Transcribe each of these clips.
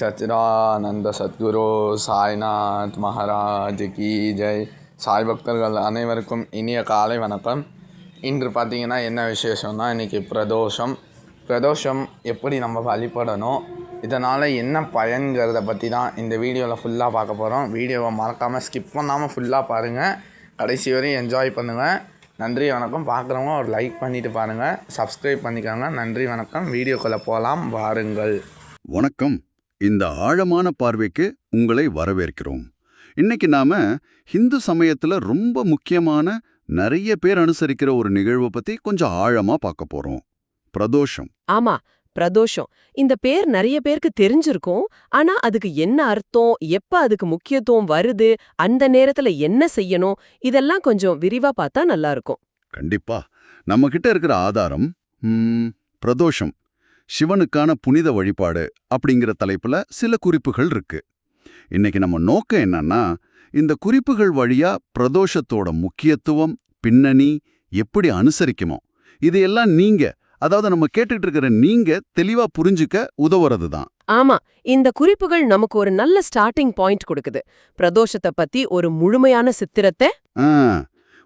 சச்சிதானந்த சத்குரு சாய்நாத் மகாராஜ் கி. ஜெய். சாய் பக்தர்கள் அனைவருக்கும் இனிய காலை வணக்கம். இன்று பார்த்தீங்கன்னா என்ன விசேஷம்னா இன்றைக்கி பிரதோஷம். பிரதோஷம் எப்படி நம்ம வழிபடணும் இதனால் என்ன பயன்கிறத பற்றி தான் இந்த வீடியோவில் ஃபுல்லாக பார்க்க போகிறோம் வீடியோவை மறக்காமல் ஸ்கிப் பண்ணாமல் ஃபுல்லாக பாருங்கள் கடைசி வரையும் என்ஜாய் பண்ணுங்கள் நன்றி வணக்கம். பார்க்குறவங்க ஒரு லைக் பண்ணிவிட்டு பாருங்கள் சப்ஸ்கிரைப் பண்ணிக்கோங்க. நன்றி வணக்கம். வீடியோக்குள்ளே போகலாம் வாருங்கள். வணக்கம். இந்த ஆழமான பார்வைக்கு உங்களை வரவேற்கிறோம். இன்னைக்கு நாம ஹிந்து சமயத்துல ரொம்ப முக்கியமான நிறைய பேர் அனுசரிக்கிற ஒரு நிகழ்வை பத்தி கொஞ்சம் ஆழமா பார்க்க போறோம். பிரதோஷம். ஆமா பிரதோஷம். இந்த பேர் நிறைய பேருக்கு தெரிஞ்சிருக்கும். ஆனா அதுக்கு என்ன அர்த்தம்? எப்ப அதுக்கு முக்கியத்துவம் வருது? அந்த நேரத்துல என்ன செய்யணும்? இதெல்லாம் கொஞ்சம் விரிவா பார்த்தா நல்லா இருக்கும். கண்டிப்பா. நம்ம கிட்ட இருக்கிற ஆதாரம் பிரதோஷம். சிவனுக்கான புனித வழிபாடு அப்படிங்கிற தலைப்புல சில குறிப்புகள் இருக்கு. இன்னைக்கு நம்ம நோக்கம் என்னன்னா இந்த குறிப்புகள் வழியா பிரதோஷத்தோட முக்கியத்துவம் பின்னணி எப்படி அனுசரிக்குமோ இதையெல்லாம் நீங்க அதாவது நம்ம கேட்டுட்டு இருக்கிற நீங்க தெளிவா புரிஞ்சுக்க உதவுறது தான் ஆமா இந்த குறிப்புகள் நமக்கு ஒரு நல்ல ஸ்டார்டிங் பாயிண்ட் கொடுக்குது. பிரதோஷத்தை பத்தி ஒரு முழுமையான சித்திரத்தை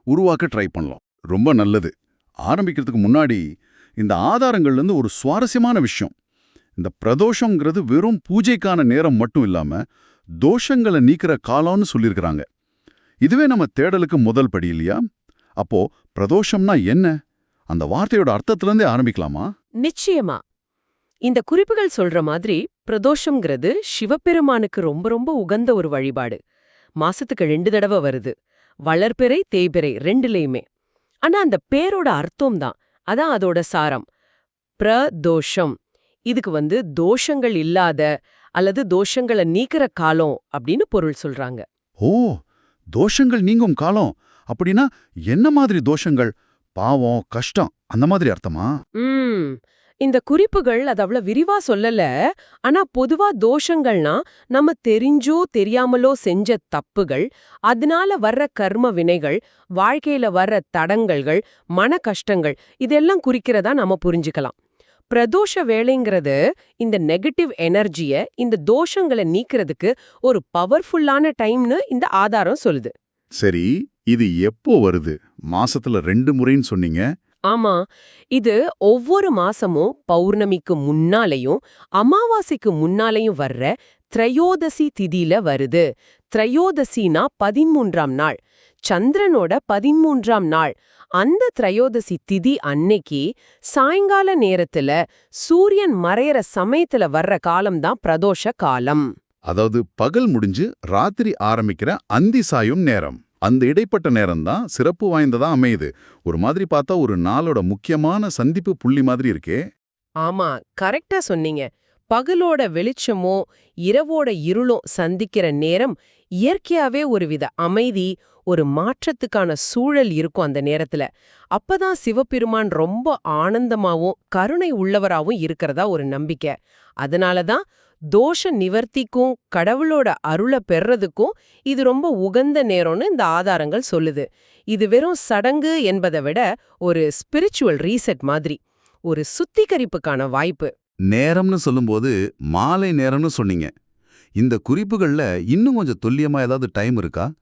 உருவாக்க ட்ரை பண்ணலாம். ரொம்ப நல்லது. ஆரம்பிக்கிறதுக்கு முன்னாடி இந்த ஆதாரங்கள்ல இருந்து ஒரு சுவாரஸ்யமான விஷயம். இந்த பிரதோஷங்கிறது வெறும் பூஜைக்கான நேரம் மட்டும் இல்லாம தோஷங்களை நீக்கிற காலம்னு சொல்லியிருக்கிறாங்க. இதுவே நம்ம தேடலுக்கு முதல் படி இல்லையா? அப்போ பிரதோஷம்னா என்ன? அந்த வார்த்தையோட அர்த்தத்திலேருந்தே ஆரம்பிக்கலாமா? நிச்சயமா. இந்த குறிப்புகள் சொல்ற மாதிரி பிரதோஷங்கிறது சிவபெருமானுக்கு ரொம்ப ரொம்ப உகந்த ஒரு வழிபாடு. மாசத்துக்கு ரெண்டு தடவை வருது. வளர்பிறை தேய்பிறை ரெண்டுலயுமே. ஆனா அந்த பேரோட அர்த்தம் தான். அதான் அதோட சாரம். பிரதோஷம். இதுக்கு வந்து தோஷங்கள் இல்லாத அல்லது தோஷங்களை நீக்கிற காலம் அப்படின்னு பொருள் சொல்றாங்க. ஓ தோஷங்கள் நீங்கும் காலம். அப்படின்னா என்ன மாதிரி தோஷங்கள்? பாவம் கஷ்டம் அந்த மாதிரி அர்த்தமா? ம். இந்த குறிப்புகள் அது அவ்வளோ விரிவா சொல்லல. ஆனா பொதுவா தோஷங்கள்னா நம்ம தெரிஞ்சோ தெரியாமலோ செஞ்ச தப்புகள் அதனால வர்ற கர்ம வினைகள் வாழ்க்கையில வர்ற தடங்கல்கள் மன கஷ்டங்கள் இதெல்லாம் குறிக்கிறதா நம்ம புரிஞ்சுக்கலாம். பிரதோஷ வேலைங்கிறது இந்த நெகட்டிவ் எனர்ஜிய இந்த தோஷங்களை நீக்கிறதுக்கு ஒரு பவர்ஃபுல்லான டைம்னு இந்த ஆதாரம் சொல்லுது. சரி இது எப்போ வருது? மாசத்துல ரெண்டு முறைன்னு சொன்னீங்க. ஆமா இது ஒவ்வொரு மாசமும் பௌர்ணமிக்கு முன்னாலையும் அமாவாசைக்கு முன்னாலையும் வர்ற திரையோதசி திதியில வருது. திரையோதசினா பதிமூன்றாம் நாள். சந்திரனோட பதிமூன்றாம் நாள். அந்த திரையோதசி திதி அன்னைக்கு சாயங்கால நேரத்துல சூரியன் மறையற சமயத்துல வர்ற காலம்தான் பிரதோஷ காலம். அதாவது பகல் முடிஞ்சு ராத்திரி ஆரம்பிக்கிற அந்தி சாயும் நேரம். அந்த இடைப்பட்ட நேரம் தான் சிறப்பு வாய்ந்ததா அமையுது. ஒரு மாதிரி பார்த்தா ஒரு நாளோட முக்கியமான சந்திப்பு புள்ளி மாதிரி இருக்கே. ஆமா கரெக்டா சொன்னீங்க. பகலோட வெளிச்சமோ இரவோட இருளும் சந்திக்கிற நேரம் இயற்கையாவே ஒருவித அமைதி ஒரு மாற்றத்துக்கான சூழல் இருக்கும் அந்த நேரத்துல. அப்பதான் சிவபெருமான் ரொம்ப ஆனந்தமாவும் கருணை உள்ளவராவும் இருக்கிறதா ஒரு நம்பிக்கை. அதனால தான் தோஷ நிவர்த்திக்கும் கடவுளோட அருளை பெறதுக்கும் இது ரொம்ப உகந்த நேரம்னு இந்த ஆதாரங்கள் சொல்லுது. இது வெறும் சடங்கு என்பதை விட ஒரு ஸ்பிரிச்சுவல் ரீசெட் மாதிரி ஒரு சுத்திகரிப்புக்கான வாய்ப்பு. நேரம்னு சொல்லும்போது மாலை நேரம்னு சொன்னீங்க. இந்த குறிப்புகள்ல இன்னும் கொஞ்சம் துல்லியமா ஏதாவது டைம் இருக்கா?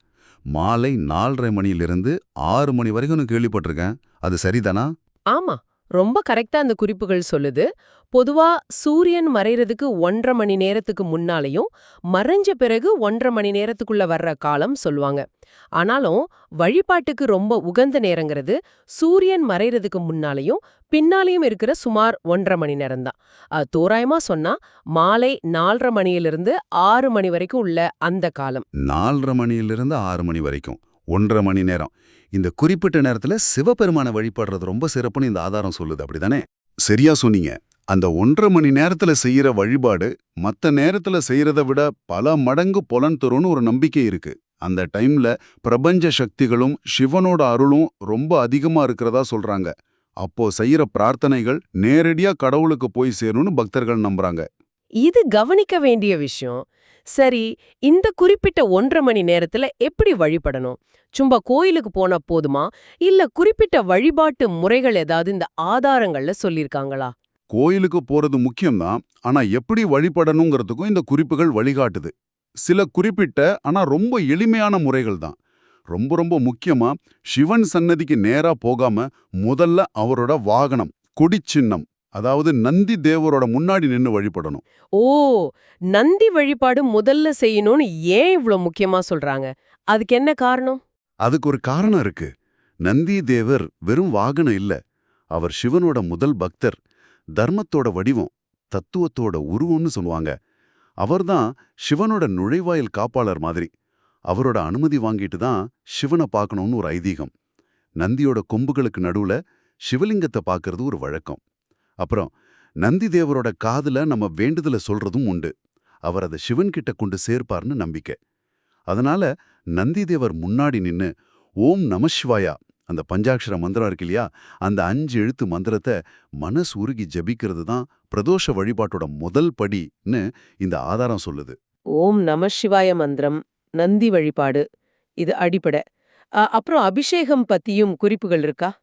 மாலை நாலரை மணியிலிருந்து ஆறு மணி வரைக்கும் கேள்விப்பட்டிருக்கேன். அது சரிதானா? ஆமா. ரொம்ப கரெக்டா அந்த குறிப்புகள் சொல்லுது. பொதுவா சூரியன் மறைறதுக்கு ஒன்றரை மணி நேரத்துக்கு முன்னாலையும் மறைஞ்ச பிறகு ஒன்றரை மணி நேரத்துக்குள்ள வர்ற காலம் சொல்லுவாங்க. ஆனாலும் வழிபாட்டுக்கு ரொம்ப உகந்த நேரங்கிறது சூரியன் மறைறதுக்கு முன்னாலையும் பின்னாலையும் இருக்கிற சுமார் ஒன்றரை மணி நேரம்தான். தான் தோராயமா சொன்னா மாலை நாலரை மணியிலிருந்து ஆறு மணி வரைக்கும் உள்ள அந்த காலம். நாலரை மணியிலிருந்து ஆறு மணி வரைக்கும். ஒன்றரை மணி நேரம். இந்த குறிப்பிட்ட நேரத்துல சிவபெருமானை வழிபடுறது ரொம்ப சிறப்புன்னு இந்த ஆதாரம் சொல்லுது. அப்படிதானே? சரியா சொன்னீங்க. அந்த ஒன்றரை மணி நேரத்துல செய்யற வழிபாடு மத்த நேரத்துல செய்யறத விட பல மடங்கு புலன் தரும்னு ஒரு நம்பிக்கை இருக்கு. அந்த டைம்ல பிரபஞ்ச சக்திகளும் சிவனோட அருளும் ரொம்ப அதிகமா இருக்கிறதா சொல்றாங்க. அப்போ செய்யற பிரார்த்தனைகள் நேரடியா கடவுளுக்கு போய் சேரும்னு பக்தர்கள் நம்புறாங்க. இது கவனிக்க வேண்டிய விஷயம். சரி இந்த குறிப்பிட்ட ஒன்றரை மணி நேரத்துல எப்படி வழிபடணும்? சும்மா கோயிலுக்கு போனா போதுமா? இல்ல குறிப்பிட்ட வழிபாட்டு முறைகள் ஏதாவது இந்த ஆதாரங்கள்ல சொல்லியிருக்காங்களா கோயிலுக்கு போறது முக்கியம்தான். ஆனா எப்படி வழிபடணுங்கிறதுக்கும் இந்த குறிப்புகள் வழிகாட்டுது. சில குறிப்பிட்ட ஆனா ரொம்ப எளிமையான முறைகள் தான் ரொம்ப ரொம்ப முக்கியமா சிவன் சன்னதிக்கு நேரா போகாம முதல்ல அவரோட வாகனம் கொடிச்சின்னம் அதாவது நந்தி தேவரோட முன்னாடி நின்னு வழிபடணும். ஓ நந்தி வழிபாடு முதல்ல செய்யணும்னு ஏன் இவ்ளோ முக்கியமா சொல்றாங்க? அதுக்கு என்ன காரணம்? அதுக்கு ஒரு காரணம் இருக்கு. நந்தி தேவர் வெறும் வாகனம் இல்ல. அவர் சிவனோட முதல் பக்தர். தர்மத்தோட வடிவம் தத்துவத்தோட உருவம்னு சொல்லுவாங்க. அவர்தான் சிவனோட நுழைவாயில் காப்பாளர் மாதிரி. அவரோட அனுமதி வாங்கிட்டு தான் சிவனை பார்க்கணும்னு ஒரு ஐதீகம். நந்தியோட கொம்புகளுக்கு நடுவுல சிவலிங்கத்தை பார்க்கறது ஒரு வழக்கம். அப்புறம் நந்தி தேவரோட காதுல நம்ம வேண்டுதல சொல்றதும் உண்டு. அவர் அதை சிவன் கிட்ட கொண்டு சேர்ப்பார்னு நம்பிக்கை. அதனால நந்திதேவர் முன்னாடி நின்னு ஓம் நமசிவாயா அந்த பஞ்சாட்சர மந்திரம் இருக்கு இல்லையா? அந்த அஞ்சு எழுத்து மந்திரத்தை மனசு உருகி ஜபிக்கிறது தான் பிரதோஷ வழிபாட்டோட முதல் படின்னு இந்த ஆதாரம் சொல்லுது. ஓம் நம மந்திரம் நந்தி வழிபாடு இது அடிப்படை. அப்புறம் அபிஷேகம் பத்தியும் குறிப்புகள் இருக்கா?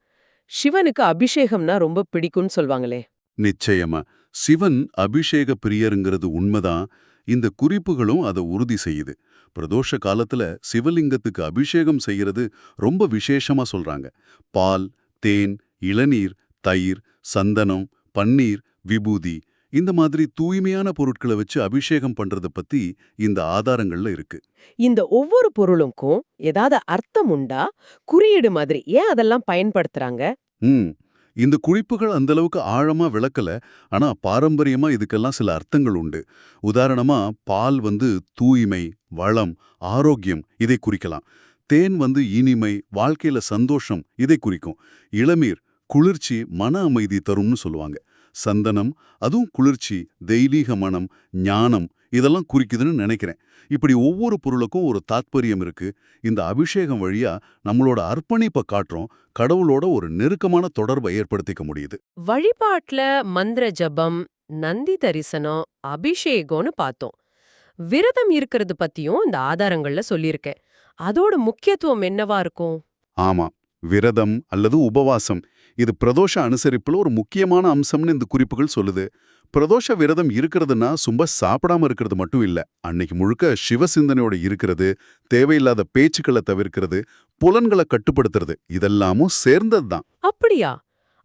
சிவனுக்கு அபிஷேகம்னா ரொம்ப பிடிக்கும்னு சொல்வாங்களே. நிச்சயமா. சிவன் அபிஷேக பிரியருங்கிறது உண்மைதான். இந்த குறிப்புகளும் அதை உறுதி செய்யுது. பிரதோஷ காலத்துல சிவலிங்கத்துக்கு அபிஷேகம் செய்யறது ரொம்ப விசேஷமா சொல்றாங்க. பால் தேன் இளநீர் தயிர் சந்தனம் பன்னீர் விபூதி இந்த மாதிரி தூய்மையான பொருட்களை வச்சு அபிஷேகம் பண்றத பத்தி இந்த ஆதாரங்கள்ல இருக்கு. இந்த ஒவ்வொரு பொருளுக்கும் ஏதாவது அர்த்தம் உண்டா? குறியீடு மாதிரி ஏன் அதெல்லாம் பயன்படுத்துறாங்க? ம். இந்த குறிப்புகள் அந்த அளவுக்கு ஆழமா விளக்கல. ஆனா பாரம்பரியமா இதுக்கெல்லாம் சில அர்த்தங்கள் உண்டு. உதாரணமா பால் வந்து தூய்மை வளம் ஆரோக்கியம் இதை குறிக்கலாம். தேன் வந்து இனிமை வாழ்க்கையில சந்தோஷம் இதை குறிக்கும். இளநீர் குளிர்ச்சி மன அமைதி தரும்னு சொல்லுவாங்க. சந்தனம் அதுவும் குளிர்ச்சி தெய்வீக மனம் ஞானம் இதெல்லாம் குறிக்குதுன்னு நினைக்கிறேன். இப்படி ஒவ்வொரு பொருளுக்கும் ஒரு தாத்பரியம் இருக்கு. இந்த அபிஷேகம் வழியா நம்மளோட அர்ப்பணிப்பை காட்டுறோம். கடவுளோட ஒரு நெருக்கமான தொடர்பை ஏற்படுத்திக்க முடியுது. வழிபாட்டுல மந்திர ஜபம் நந்தி தரிசனம் அபிஷேகம்னு பார்த்தோம். விரதம் இருக்கிறது பத்தியும் இந்த ஆதாரங்கள்ல சொல்லியிருக்கேன். அதோட முக்கியத்துவம் என்னவா இருக்கும்? ஆமா. விரதம் அல்லது உபவாசம் இது பிரதோஷ அனுசரிப்புல ஒரு முக்கியமான அம்சம்னு இந்த குறிப்புகள் சொல்லுது. பிரதோஷ விரதம் இருக்கிறதுனா சும்மா சாப்பிடாம இருக்கிறது மட்டும் இல்ல. அன்னைக்கு முழுக்க சிவசிந்தனையோட இருக்கிறது தேவையில்லாத பேச்சுக்களை தவிர்க்கிறது புலன்களை கட்டுப்படுத்துறது இதெல்லாமும் சேர்ந்தது தான் அப்படியா?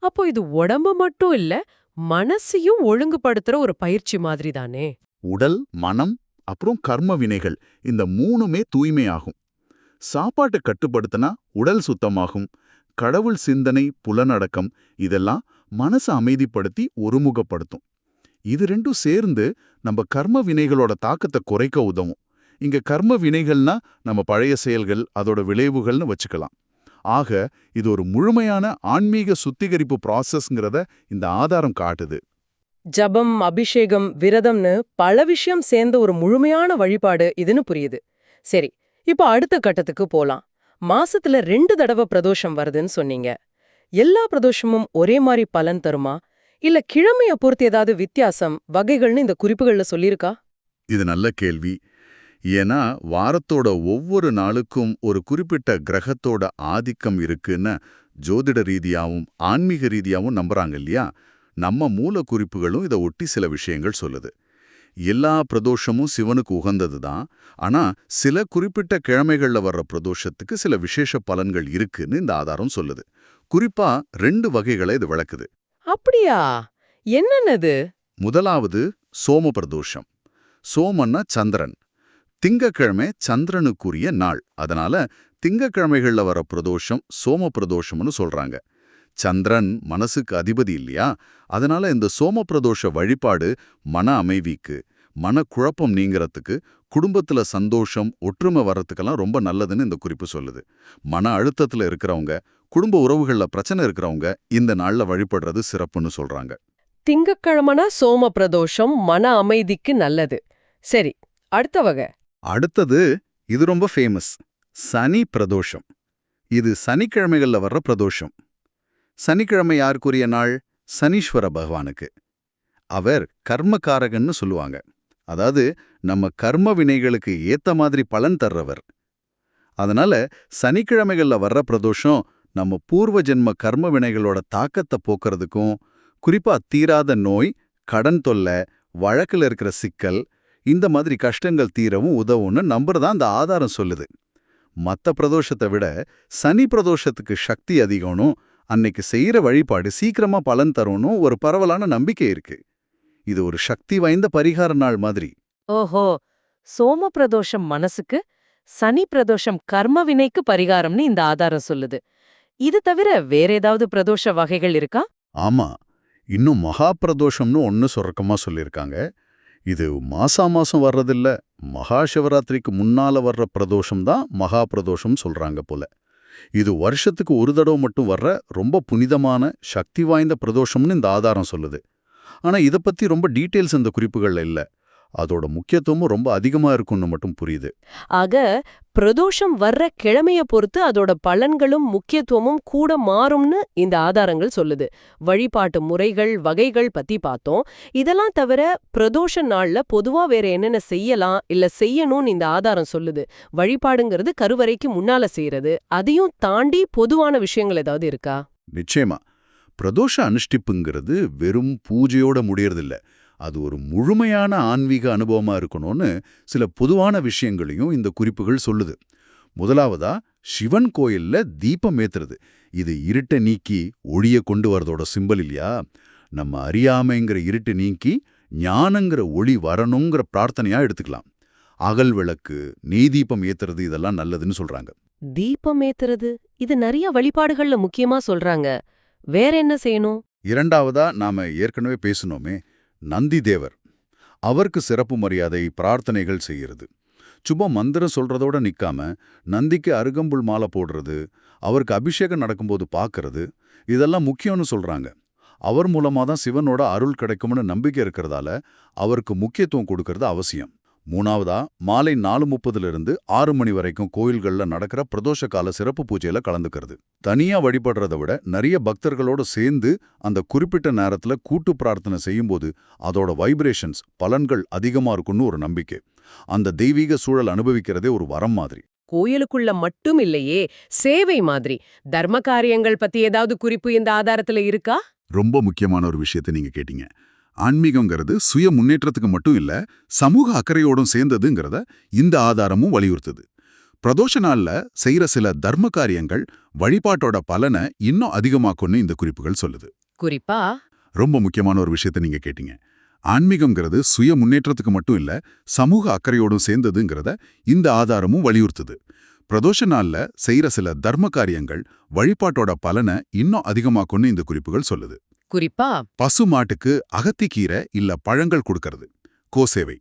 அப்போ இது உடம்பு மட்டும் இல்ல மனசையும் ஒழுங்குபடுத்துற ஒரு பயிற்சி மாதிரி தானே உடல் மனம் அப்புறம் கர்ம வினைகள் இந்த மூணுமே தூய்மையாகும். சாப்பாட்டை கட்டுப்படுத்தினா உடல் சுத்தமாகும். கடவுள் சிந்தனை புலனடக்கம் இதெல்லாம் மனசை அமைதிப்படுத்தி ஒருமுகப்படுத்தும். இது ரெண்டும் சேர்ந்து நம்ம கர்ம வினைகளோட தாக்கத்தை குறைக்க உதவும். இங்க கர்ம வினைகள்னா நம்ம பழைய செயல்கள் அதோட விளைவுகள்னு வச்சுக்கலாம். ஆக இது ஒரு முழுமையான ஆன்மீக சுத்திகரிப்பு ப்ராசஸ்ங்கிறத இந்த ஆதாரம் காட்டுது. ஜபம் அபிஷேகம் விரதம்னு பல விஷயம் சேர்ந்த ஒரு முழுமையான வழிபாடு இதுன்னு புரியுது. சரி இப்போ அடுத்த கட்டத்துக்கு போலாம். மாசத்துல ரெண்டு தடவை பிரதோஷம் வருதுன்னு சொன்னீங்க. எல்லா பிரதோஷமும் ஒரே மாதிரி பலன் தருமா? இல்ல கிழமைய பொறுத்து ஏதாவது வித்தியாசம் வகைகள்னு இந்த குறிப்புகள்ல சொல்லியிருக்கா? இது நல்ல கேள்வி. ஏன்னா வாரத்தோட ஒவ்வொரு நாளுக்கும் ஒரு குறிப்பிட்ட கிரகத்தோட ஆதிக்கம் இருக்குன்னு ஜோதிட ரீதியாவும் ஆன்மீக ரீதியாவும் நம்புறாங்க இல்லையா? நம்ம மூல குறிப்புகளும் இதை ஒட்டி சில விஷயங்கள் சொல்லுது. எல்லா பிரதோஷமும் சிவனுக்கு உகந்தது தான் ஆனா சில குறிப்பிட்ட கிழமைகள்ல வர்ற பிரதோஷத்துக்கு சில விசேஷ பலன்கள் இருக்குன்னு இந்த ஆதாரம் சொல்லுது. குறிப்பா ரெண்டு வகைகளை இது விளக்குது. அப்படியா? என்னன்னது? முதலாவது சோம பிரதோஷம். சோமன்னா சந்திரன். திங்கக்கிழமை சந்திரனுக்குரிய நாள். அதனால திங்கக்கிழமைகள்ல வர பிரதோஷம் சோம பிரதோஷம்னு சொல்றாங்க. சந்திரன் மனசுக்கு அதிபதி இல்லையா? அதனால இந்த சோம பிரதோஷ வழிபாடு மன அமைதிக்கு மனக்குழப்பம் நீங்கிறதுக்கு குடும்பத்துல சந்தோஷம் ஒற்றுமை வர்றதுக்கெல்லாம் ரொம்ப நல்லதுன்னு இந்த குறிப்பு சொல்லுது. மன அழுத்தத்துல இருக்கிறவங்க குடும்ப உறவுகள்ல பிரச்சனை இருக்கிறவங்க இந்த நாள்ல வழிபடுறது சிறப்புன்னு சொல்றாங்க. திங்கக்கிழமனா சோம பிரதோஷம் மன அமைதிக்கு நல்லது. சரி அடுத்த வகை. அடுத்தது இது ரொம்ப ஃபேமஸ் சனி பிரதோஷம். இது சனிக்கிழமைகள்ல வர்ற பிரதோஷம். சனிக்கிழமை யாருக்குரிய நாள்? சனீஸ்வர பகவானுக்கு. அவர் கர்மகாரகன்னு சொல்லுவாங்க. அதாவது நம்ம கர்ம வினைகளுக்கு ஏத்த மாதிரி பலன் தர்றவர். அதனால சனிக்கிழமைகள்ல வர்ற பிரதோஷம் நம்ம பூர்வ ஜென்ம கர்ம வினைகளோட தாக்கத்தை போக்குறதுக்கும் குறிப்பா தீராத நோய் கடன் தொல்லை வழக்குல இருக்கிற சிக்கல் இந்த மாதிரி கஷ்டங்கள் தீரவும் உதவும்னு நம்புறதா அந்த ஆதாரம் சொல்லுது. மத்த பிரதோஷத்தை விட சனி பிரதோஷத்துக்கு சக்தி அதிகம்னும் அன்னைக்கு செய்யற வழிபாடு சீக்கிரமா பலன் தரும்னும் ஒரு பரவலான நம்பிக்கை இருக்கு. இது ஒரு சக்தி வாய்ந்த பரிகார நாள் மாதிரி. ஓஹோ! சோம பிரதோஷம் மனசுக்கு சனி பிரதோஷம் கர்ம வினைக்கு பரிகாரம்னு இந்த ஆதாரம் சொல்லுது. இது தவிர வேற ஏதாவது பிரதோஷ வகைகள் இருக்கா? ஆமா. இன்னும் மகா பிரதோஷம்னு ஒன்னு சொர்க்கமா சொல்லியிருக்காங்க இது மாசா மாசம் வர்றதில்ல மகா சிவராத்திரிக்கு முன்னால வர்ற பிரதோஷம் தான் மகா பிரதோஷம் சொல்றாங்க போல. இது வருஷத்துக்கு ஒரு தடவை மட்டும் வர்ற ரொம்ப புனிதமான சக்தி வாய்ந்த பிரதோஷம்னு இந்த ஆதாரம் சொல்லுது. ஆனா இத பத்தி ரொம்ப டீட்டெயில்ஸ் இந்த குறிப்புகள்ல இல்ல. அதோட முக்கியத்துவமும் ரொம்ப அதிகமா இருக்கும்னு மட்டும் புரியுது. ஆக பிரதோஷம் வர்ற கிழமைய பொறுத்து அதோட பலன்களும் முக்கியத்துவமும் கூட மாறும்னு இந்த ஆதாரங்கள் சொல்லுது. வழிபாட்டு முறைகள் வகைகள் பத்தி பார்த்தோம். இதெல்லாம் தவிர பிரதோஷ நாள்ல பொதுவா வேற என்னென்ன செய்யலாம் இல்ல செய்யணும்னு இந்த ஆதாரம் சொல்லுது. வழிபாடுங்கிறது கருவறைக்கு முன்னால செய்யறது. அதையும் தாண்டி பொதுவான விஷயங்கள் ஏதாவது இருக்கா? நிச்சயமா. பிரதோஷ அனுஷ்டிப்புங்கிறது வெறும் பூஜையோட முடியறதில்ல. அது ஒரு முழுமையான ஆன்மீக அனுபவமா இருக்கணும்னு சில பொதுவான விஷயங்களையும் இந்த குறிப்புகள் சொல்லுது. முதலாவதா சிவன் கோயில்ல தீபம் ஏத்துறது. இது இருட்டை நீக்கி ஒளிய கொண்டு வரதோட சிம்பல் இல்லையா? நம்ம அறியாமைங்கிற இருட்டை நீக்கி ஞானங்கிற ஒளி வரணுங்கிற பிரார்த்தனையா எடுத்துக்கலாம். அகல் விளக்கு தீபம் ஏத்துறது இதெல்லாம் நல்லதுன்னு சொல்றாங்க. தீபம் ஏத்துறது? இது நிறைய வழிபாடுகள்ல முக்கியமா சொல்றாங்க. வேற என்ன செய்யணும்? இரண்டாவதா நாம ஏற்கனவே பேசினோமே நந்தி தேவர் அவருக்கு சிறப்பு மரியாதை பிரார்த்தனைகள் செய்யறது சும்மா மந்திரம் சொல்றதோட நிக்காம நந்திக்கு அருகம்புல் மாலை போடுறது அவருக்கு அபிஷேகம் நடக்கும்போது பார்க்கறது இதெல்லாம் முக்கியம்னு சொல்றாங்க. அவர் மூலமா தான் சிவனோட அருள் கிடைக்கும்னு நம்பிக்கை இருக்கிறதால அவருக்கு முக்கியத்துவம் கொடுக்கறது அவசியம். மூணாவதா மாலை நாலு முப்பதுல இருந்து ஆறு மணி வரைக்கும் கோயில்கள்ல நடக்கிற பிரதோஷ கால சிறப்பு பூஜையில கலந்துக்கிறது. தனியா வழிபடுறதை விட நிறைய பக்தர்களோட சேர்ந்து அந்த குறிப்பிட்ட நேரத்துல கூட்டு பிரார்த்தனை செய்யும்போது அதோட வைப்ரேஷன்ஸ் பலன்கள் அதிகமா இருக்கும்னு ஒரு நம்பிக்கை. அந்த தெய்வீக சூழல் அனுபவிக்கிறதே ஒரு வரம் மாதிரி. கோயிலுக்குள்ள மட்டும் இல்லையே சேவை மாதிரி. தர்ம காரியங்கள் பத்தி ஏதாவது குறிப்பு இந்த ஆதாரத்துல இருக்கா? ரொம்ப முக்கியமான ஒரு விஷயத்தை நீங்க கேட்டீங்க. ஆன்மீகங்கிறது சுய முன்னேற்றத்துக்கு மட்டும் இல்ல சமூக அக்கறையோடும் சேர்ந்ததுங்கிறத இந்த ஆதாரமும் வலியுறுத்துது. பிரதோஷ நாள்ல செய்யற சில தர்ம காரியங்கள் வழிபாட்டோட பலனை இன்னும் அதிகமாக்கும்னு இந்த குறிப்புகள் சொல்லுது. குறிப்பா? ரொம்ப முக்கியமான ஒரு விஷயத்தை நீங்க கேட்டீங்க. ஆன்மீகம்ங்கிறது சுய முன்னேற்றத்துக்கு மட்டும் இல்ல சமூக அக்கறையோடும் சேர்ந்ததுங்கிறத இந்த ஆதாரமும் வலியுறுத்துது. பிரதோஷ நாள்ல செய்யற சில தர்ம காரியங்கள் வழிபாட்டோட பலனை இன்னும் அதிகமாக்கும்னு இந்த குறிப்புகள் சொல்லுது. குறிப்பா பசு மாட்டுக்கு அகத்திக்கீரை இல்ல பழங்கள் கொடுக்கறது கோசேவை.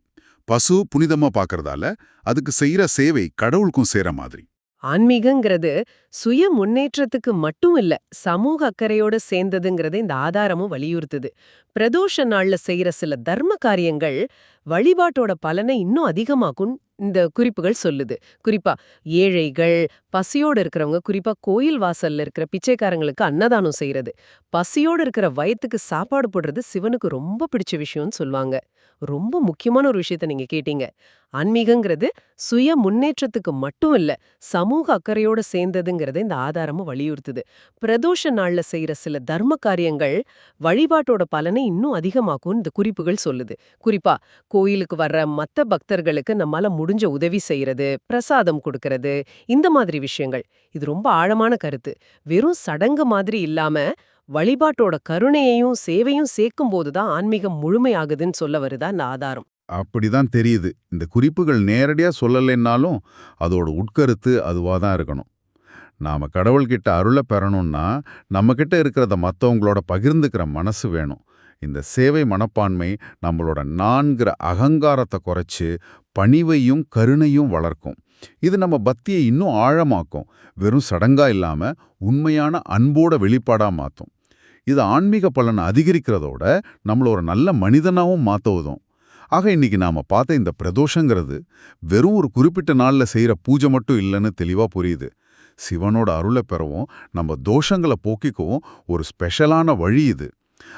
பசு புனிதமா பாக்கறதால அதுக்கு செய்யற சேவை கடவுளுக்கும் சேர மாதிரி. ஆன்மீகங்கிறது சுய முன்னேற்றத்துக்கு மட்டும் இல்ல சமூக அக்கறையோட சேர்ந்ததுங்கிறத இந்த ஆதாரமும் வலியுறுத்துது. பிரதோஷ நாள்ல செய்யற சில தர்ம காரியங்கள் வழிபாட்டோட பலனை இன்னும் அதிகமாக்கும் இந்த குறிப்புகள் சொல்லுது. குறிப்பா ஏழைகள் பசியோட இருக்கிறவங்க குறிப்பா கோயில் வாசல்ல இருக்கிற பிச்சைக்காரங்களுக்கு அன்னதானம் செய்யறது பசியோட இருக்கிற வயத்துக்கு சாப்பாடு போடுறது சிவனுக்கு ரொம்ப பிடிச்ச விஷயம்னு சொல்லுவாங்க. ரொம்ப முக்கியமான ஒரு விஷயத்த நீங்க கேட்டீங்க. ஆன்மீகங்கிறது சுய முன்னேற்றத்துக்கு மட்டும் இல்ல சமூக அக்கறையோட சேர்ந்ததுங்கிறத இந்த ஆதாரமும் வலியுறுத்துது. பிரதோஷ நாள்ல செய்யற சில தர்ம காரியங்கள் வழிபாட்டோட பலனை இன்னும் அதிகமாக்கும் இந்த குறிப்புகள் சொல்லுது. குறிப்பா கோயிலுக்கு வர்ற மத்த பக்தர்களுக்கு நம்மால முடிஞ்ச உதவி செய்யறது பிரசாதம் கொடுக்கறது இந்த மாதிரி விஷயங்கள். இது ரொம்ப ஆழமான கருத்து. வெறும் சடங்கு மாதிரி இல்லாம வழிபாட்டோட கருணையையும் சேவையும் சேர்க்கும் போதுதான் ஆன்மீகம் முழுமையாகுதுன்னு சொல்ல வருதா? இந்த ஆதாரம்? அப்படிதான் தெரியுது. இந்த குறிப்புகள் நேரடியா சொல்லலைன்னாலும் அதோட உட்கருத்து அதுவா தான் இருக்கணும். நாம கடவுள்கிட்ட அருளை பெறணும்னா நம்மக்கிட்ட இருக்கிறத மற்றவங்களோட பகிர்ந்துக்கிற மனசு வேணும். இந்த சேவை மனப்பான்மை நம்மளோட நான்கிற அகங்காரத்தை குறைச்சு பணிவையும் கருணையும் வளர்க்கும். இது நம்ம பக்தியை இன்னும் ஆழமாக்கும். வெறும் சடங்கா இல்லாம உண்மையான அன்போட வெளிப்பாடா மாத்தும். இது ஆன்மீக பலன் அதிகரிக்கிறதோட நம்மள ஒரு நல்ல மனிதனாவும் மாத்த ஆக இன்னைக்கு நாம பார்த்த இந்த பிரதோஷங்கிறது வெறும் ஒரு குறிப்பிட்ட நாள்ல செய்யற பூஜை மட்டும் இல்லைன்னு தெளிவா புரியுது. சிவனோட அருளை பெறவும் நம்ம தோஷங்களை போக்கிக்கவும் ஒரு ஸ்பெஷலான வழி இது.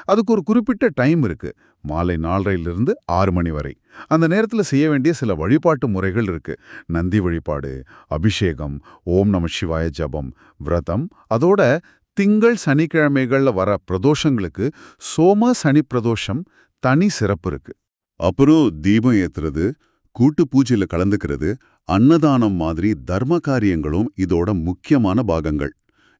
அதுக்கு ஒரு குறிப்பிட்ட டைம் இருக்கு. மாலை நாலரையிலிருந்து ஆறு மணி வரை. அந்த நேரத்தில் செய்ய வேண்டிய சில வழிபாட்டு முறைகள் இருக்கு. நந்தி வழிபாடு அபிஷேகம் ஓம் நம சிவாய ஜபம் விரதம். அதோட திங்கள் சனிக்கிழமைகள்ல வர பிரதோஷங்களுக்கு சோம சனி பிரதோஷம் தனி சிறப்பு இருக்கு. அப்புறம் தீபம் ஏத்துறது கூட்டு பூஜையில கலந்துக்கிறது அன்னதானம் மாதிரி தர்ம காரியங்களும் இதோட முக்கியமான பாகங்கள்.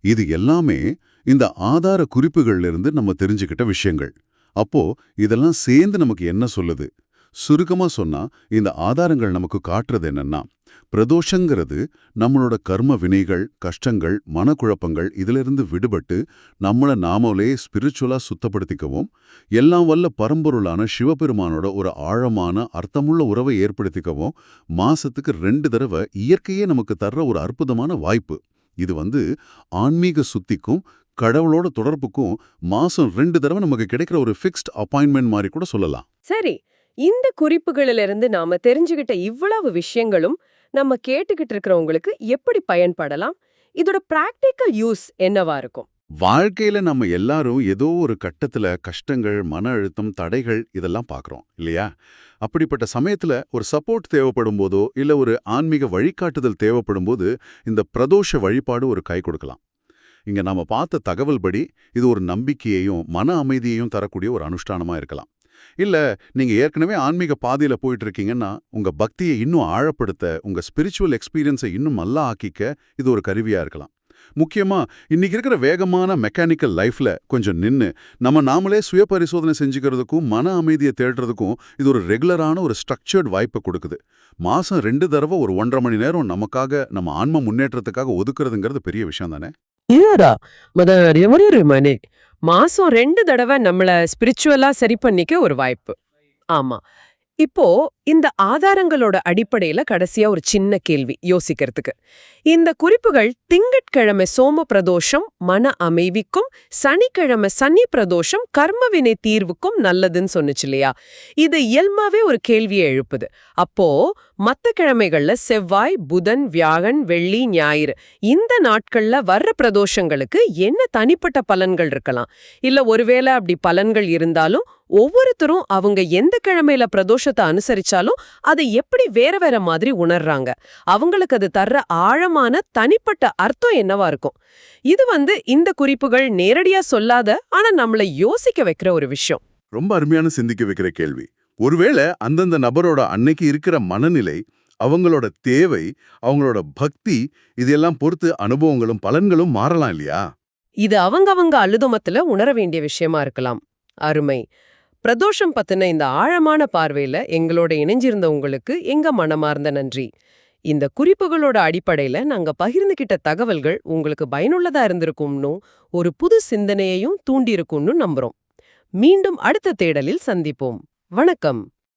இது எல்லாமே இந்த ஆதார குறிப்புகள்ல இருந்து நம்ம தெரிஞ்சுக்கிட்ட விஷயங்கள். அப்போ இதெல்லாம் சேர்ந்து நமக்கு என்ன சொல்லுது? சுருக்கமா சொன்னா இந்த ஆதாரங்கள் நமக்கு காட்டுறது என்னன்னா பிரதோஷங்கிறது நம்மளோட கர்ம வினைகள் கஷ்டங்கள் மனக்குழப்பங்கள் இதிலிருந்து விடுபட்டு நம்மள நாமளே ஸ்பிரிச்சுவலா சுத்தப்படுத்திக்கவும் எல்லாம் வல்ல பரம்பொருளான சிவபெருமானோட ஒரு ஆழமான அர்த்தமுள்ள உறவை ஏற்படுத்திக்கவும் மாசத்துக்கு ரெண்டு தடவை இயற்கையே நமக்கு தர்ற ஒரு அற்புதமான வாய்ப்பு. இது வந்து ஆன்மீக சுத்திக்கும் கடவுளோட தொடர்புக்கும் மாசம் ரெண்டு தடவை நமக்கு கிடைக்கிற ஒரு ஃபிக்ஸ்ட் அப்பாயின்மெண்ட் மாதிரி கூட சொல்லலாம். சரி இந்த குறிப்புகளிலிருந்து நாம தெரிஞ்சுகிட்ட இவ்வளவு விஷயங்களும் நம்ம கேட்டுக்கிட்டு இருக்கிறவங்களுக்கு எப்படி பயன்படலாம்? இதோட பிராக்டிக்கல் யூஸ் என்னவா இருக்கும்? வாழ்க்கையில நம்ம எல்லாரும் ஏதோ ஒரு கட்டத்துல கஷ்டங்கள் மன அழுத்தம் தடைகள் இதெல்லாம் பார்க்கறோம் இல்லையா? அப்படிப்பட்ட சமயத்துல ஒரு சப்போர்ட் தேவைப்படும் போதோ இல்ல ஒரு ஆன்மீக வழிகாட்டுதல் தேவைப்படும் போது இந்த பிரதோஷ வழிபாடு ஒரு கை கொடுக்கலாம். இங்க நாம பார்த்த தகவல் படி இது ஒரு நம்பிக்கையையும் மன அமைதியையும் தரக்கூடிய ஒரு அனுஷ்டானமா இருக்கலாம். இல்ல நீங்க ஏற்கனவே ஆன்மீக பாதையில போயிட்டு இருக்கீங்கன்னா உங்க பக்தியை இன்னும் ஆழப்படுத்த உங்க ஸ்பிரிச்சுவல் எக்ஸ்பீரியன்ஸை இன்னும் நல்லா ஆக்கிக்க இது ஒரு கருவியா இருக்கலாம். முக்கியமா இன்னைக்கு இருக்கிற வேகமான மெக்கானிக்கல் லைஃப்ல கொஞ்சம் நின்னு நம்ம நாமளே சுய பரிசோதனை செஞ்சுக்கிறதுக்கும் மன அமைதியை தேடுறதுக்கும் இது ஒரு ரெகுலரான ஒரு ஸ்ட்ரக்சர்ட் வாய்ப்பை கொடுக்குது. மாசம் ரெண்டு தடவை ஒரு ஒன்றரை மணி நேரம் நமக்காக நம்ம ஆன்ம முன்னேற்றத்துக்காக ஒதுக்குறதுங்கிறது பெரிய விஷயம் தானே? ஏடா மத எவரி மணி மாசம் ரெண்டு தடவை நம்மளை ஸ்பிரிச்சுவலா சரி பண்ணிக்க ஒரு வாய்ப்பு. ஆமா. இப்போ இந்த ஆதாரங்களோட அடிப்படையில கடைசியா ஒரு சின்ன கேள்வி யோசிக்கிறதுக்கு. இந்த குறிப்புகள் திங்கட்கிழமை சோம பிரதோஷம் மன அமைவிக்கும் சனிக்கிழமை சனி பிரதோஷம் கர்மவினை தீர்வுக்கும் நல்லதுன்னு சொன்னுச்சு இல்லையா? இது இயல்மாவே ஒரு கேள்வியை எழுப்புது. அப்போ மத்த கிழமைகள்ல செவ்வாய் புதன் வியாழன் வெள்ளி ஞாயிறு இந்த நாட்கள்ல வர்ற பிரதோஷங்களுக்கு என்ன தனிப்பட்ட பலன்கள் இருக்கலாம்? இல்ல ஒருவேளை அப்படி பலன்கள் இருந்தாலும் ஒவ்வொருத்தரும் அவங்க எந்த கிழமையில பிரதோஷத்தை அனுசரிச்சா அனுசரிச்சாலும் அதை எப்படி வேற வேற மாதிரி உணர்றாங்க? அவங்களுக்கு அது தர்ற ஆழமான தனிப்பட்ட அர்த்தம் என்னவா இருக்கும்? இது வந்து இந்த குறிப்புகள் நேரடியா சொல்லாத ஆனா நம்மள யோசிக்க வைக்கிற ஒரு விஷயம். ரொம்ப அருமையான சிந்திக்க வைக்கிற கேள்வி. ஒருவேளை அந்தந்த நபரோட அன்னைக்கு இருக்கிற மனநிலை அவங்களோட தேவை அவங்களோட பக்தி இதெல்லாம் பொறுத்து அனுபவங்களும் பலன்களும் மாறலாம் இல்லையா? இது அவங்கவங்க அழுதமத்துல உணர வேண்டிய விஷயமா இருக்கலாம். அருமை. பிரதோஷம் பத்தின இந்த ஆழமான பார்வையில எங்களோட இணைஞ்சிருந்த உங்களுக்கு எங்க மனமார்ந்த நன்றி. இந்த குறிப்புகளோட அடிப்படையில நாங்க பகிர்ந்துகிட்ட தகவல்கள் உங்களுக்கு பயனுள்ளதா இருந்திருக்கும்னு ஒரு புது சிந்தனையையும் தூண்டியிருக்கும்னு நம்புறோம். மீண்டும் அடுத்த தேடலில் சந்திப்போம். வணக்கம்.